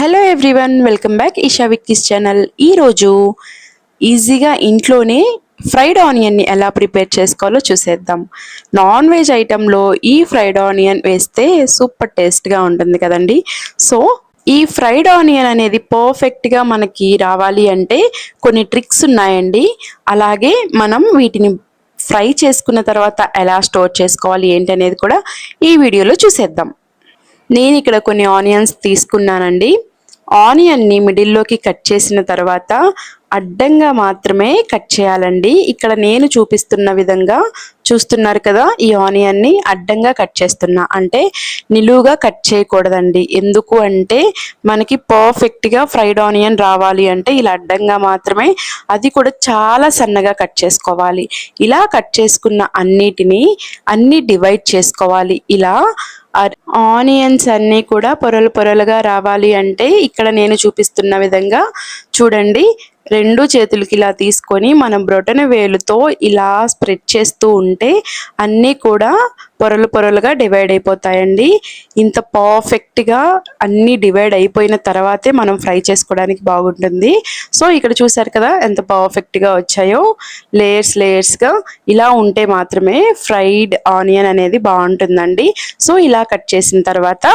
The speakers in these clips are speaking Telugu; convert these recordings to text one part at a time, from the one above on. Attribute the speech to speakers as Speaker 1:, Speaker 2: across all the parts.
Speaker 1: Hello everyone welcome back Esha Vicky's channel ఈరోజు ఈజీగా ఇంట్లోనే ఫ్రైడ్ ఆనియన్ని ఎలా ప్రిపేర్ చేసుకోవాలో చూసేద్దాం. నాన్ వెజ్ ఐటెంలో ఈ ఫ్రైడ్ ఆనియన్ వేస్తే సూపర్ టేస్ట్గా ఉంటుంది కదండి. సో ఈ ఫ్రైడ్ ఆనియన్ అనేది పర్ఫెక్ట్గా మనకి రావాలి అంటే కొన్ని ట్రిక్స్ ఉన్నాయండి. అలాగే మనం వీటిని ఫ్రై చేసుకున్న తర్వాత ఎలా స్టోర్ చేసుకోవాలి ఏంటి అనేది కూడా ఈ వీడియోలో చూసేద్దాం. నేను ఇక్కడ కొన్ని ఆనియన్స్ తీసుకున్నానండి. ఆనియన్ని మిడిల్లోకి కట్ చేసిన తర్వాత అడ్డంగా మాత్రమే కట్ చేయాలండి. ఇక్కడ నేను చూపిస్తున్న విధంగా చూస్తున్నారు కదా ఈ ఆనియన్ని అడ్డంగా కట్ చేస్తున్నా. అంటే నిలువుగా కట్ చేయకూడదండి. ఎందుకు అంటే మనకి పర్ఫెక్ట్గా ఫ్రైడ్ ఆనియన్ రావాలి అంటే ఇలా అడ్డంగా మాత్రమే అది కూడా చాలా సన్నగా కట్ చేసుకోవాలి. ఇలా కట్ చేసుకున్న అన్నిటినీ అన్ని డివైడ్ చేసుకోవాలి. ఇలా ఆనియన్స్ అన్నీ కూడా పొరలు పొరలుగా రావాలి అంటే ఇక్కడ నేను చూపిస్తున్న విధంగా చూడండి. రెండు చేతులకి ఇలా తీసుకొని మనం బ్రొటన వేలుతో ఇలా స్ప్రెడ్ చేస్తూ ఉంటే అన్నీ కూడా పొరలు పొరలుగా డివైడ్ అయిపోతాయండి. ఇంత పర్ఫెక్ట్గా అన్నీ డివైడ్ అయిపోయిన తర్వాతే మనం ఫ్రై చేసుకోవడానికి బాగుంటుంది. సో ఇక్కడ చూసారు కదా ఎంత పర్ఫెక్ట్గా వచ్చాయో. లేయర్స్ లేయర్స్గా ఇలా ఉంటే మాత్రమే ఫ్రైడ్ ఆనియన్ అనేది బాగుంటుందండి. సో ఇలా కట్ చేసిన తర్వాత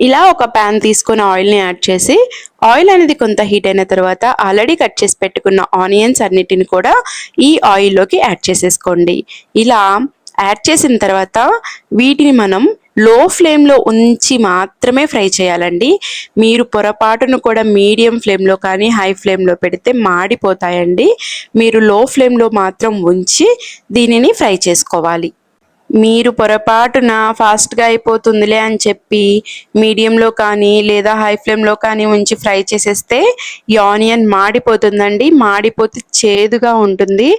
Speaker 1: ఇలా ఒక ప్యాన్ తీసుకొని ఆయిల్ని యాడ్ చేసి ఆయిల్ అనేది కొంత హీట్ అయిన తర్వాత ఆల్రెడీ కట్ చేసి పెట్టుకున్న ఆనియన్స్ అన్నిటిని కూడా ఈ ఆయిల్లోకి యాడ్ చేసేసుకోండి. ఇలా యాడ్ చేసిన తర్వాత వీటిని మనం లో ఫ్లేమ్లో ఉంచి మాత్రమే ఫ్రై చేయాలండి. మీరు పొరపాటును కూడా మీడియం ఫ్లేమ్లో కానీ హై ఫ్లేమ్లో పెడితే మాడిపోతాయండి. మీరు లో ఫ్లేమ్లో మాత్రం ఉంచి దీనిని ఫ్రై చేసుకోవాలి. మీరు పొరపాటున ఫాస్ట్గా అయిపోతుందిలే అని చెప్పి మీడియంలో కానీ లేదా హై ఫ్లేమ్లో కానీ ఉంచి ఫ్రై చేసేస్తే ఈ ఆనియన్ మాడిపోతుందండి. మాడిపోతే చేదుగా ఉంటుంది.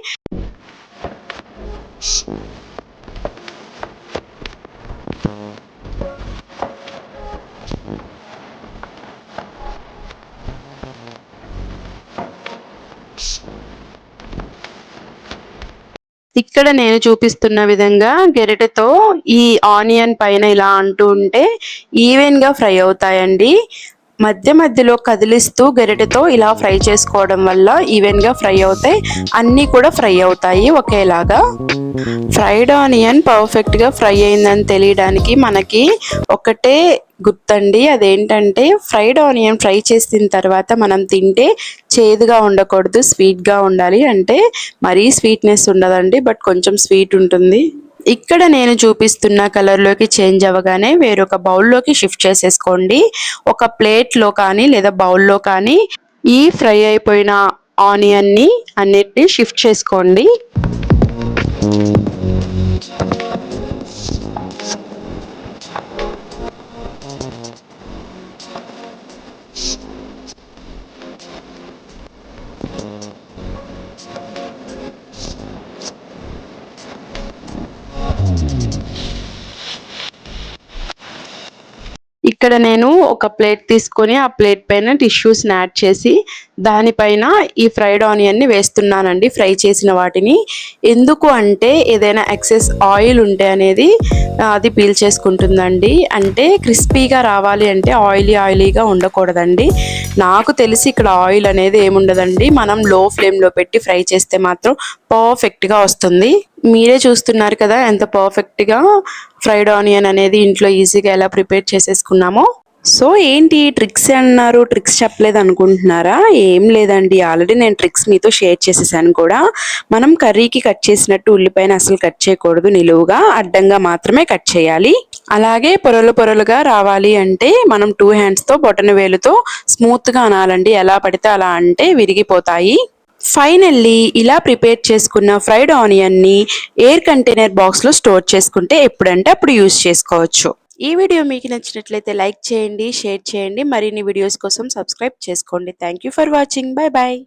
Speaker 1: ఇక్కడ నేను చూపిస్తున్న విధంగా గెరిటతో ఈ ఆనియన్ పైన ఇలా అంటూ ఉంటే ఈవెన్గా ఫ్రై అవుతాయండి. మధ్య మధ్యలో కదిలిస్తూ గరిటెతో ఇలా ఫ్రై చేసుకోవడం వల్ల ఈవెన్గా ఫ్రై అవుతాయి. అన్నీ కూడా ఫ్రై అవుతాయి ఒకేలాగా. ఫ్రైడ్ ఆనియన్ పర్ఫెక్ట్గా ఫ్రై అయిందని తెలియడానికి మనకి ఒకటే గుర్తండి. అదేంటంటే ఫ్రైడ్ ఆనియన్ ఫ్రై చేసిన తర్వాత మనం తింటే చేదుగా ఉండకూడదు స్వీట్గా ఉండాలి. అంటే మరీ స్వీట్నెస్ ఉండదండి బట్ కొంచెం స్వీట్ ఉంటుంది. ఇక్కడ నేను చూపిస్తున్న కలర్లోకి చేంజ్ అవ్వగానే వేరొక బౌల్లోకి షిఫ్ట్ చేసేసుకోండి. ఒక ప్లేట్లో కానీ లేదా బౌల్లో కానీ ఈ ఫ్రై అయిపోయిన ఆనియన్ని అన్నిటిని షిఫ్ట్ చేసుకోండి. ఇక్కడ నేను ఒక ప్లేట్ తీసుకొని ఆ ప్లేట్ పైన టిష్యూస్ని యాడ్ చేసి దానిపైన ఈ ఫ్రైడ్ ఆనియన్ని వేస్తున్నానండి ఫ్రై చేసిన వాటిని. ఎందుకు అంటే ఏదైనా ఎక్సెస్ ఆయిల్ ఉంటే అనేది అది పీల్ చేసుకుంటుందండి. అంటే క్రిస్పీగా రావాలి అంటే ఆయిలీ ఆయిలీగా ఉండకూడదండి. నాకు తెలిసి ఇక్కడ ఆయిల్ అనేది ఏముండదండి. మనం లో ఫ్లేమ్లో పెట్టి ఫ్రై చేస్తే మాత్రం పర్ఫెక్ట్గా వస్తుంది. మీరే చూస్తున్నారు కదా ఎంత పర్ఫెక్ట్గా ఫ్రైడ్ ఆనియన్ అనేది ఇంట్లో ఈజీగా ఎలా ప్రిపేర్ చేసేసుకున్నామో. సో ఏంటి ట్రిక్స్ అన్నారు? ట్రిక్స్ చెప్పలేదు అనుకుంటున్నారా? ఏం లేదండి. ఆల్రెడీ నేను ట్రిక్స్ మీతో షేర్ చేసేసాను కూడా. మనం కర్రీకి కట్ చేసినట్టు ఉల్లిపాయను అసలు కట్ చేయకూడదు నిలువుగా. అడ్డంగా మాత్రమే కట్ చేయాలి. అలాగే పొరలు పొరలుగా రావాలి అంటే మనం టూ హ్యాండ్స్తో బొటన వేలుతో స్మూత్గా అనాలండి. ఎలా పడితే అలా అంటే విరిగిపోతాయి. ఫైనల్లీ ఇలా ప్రిపేర్ చేసుకున్న ఫ్రైడ్ ఆనియన్ని ఎయిర్ కంటైనర్ బాక్స్లో స్టోర్ చేసుకుంటే ఎప్పుడంటే అప్పుడు యూస్ చేసుకోవచ్చు. ఈ వీడియో మీకు నచ్చినట్లయితే లైక్ చేయండి షేర్ చేయండి. మరిన్ని వీడియోస్ కోసం సబ్స్క్రైబ్ చేసుకోండి. Thank for watching. Bye bye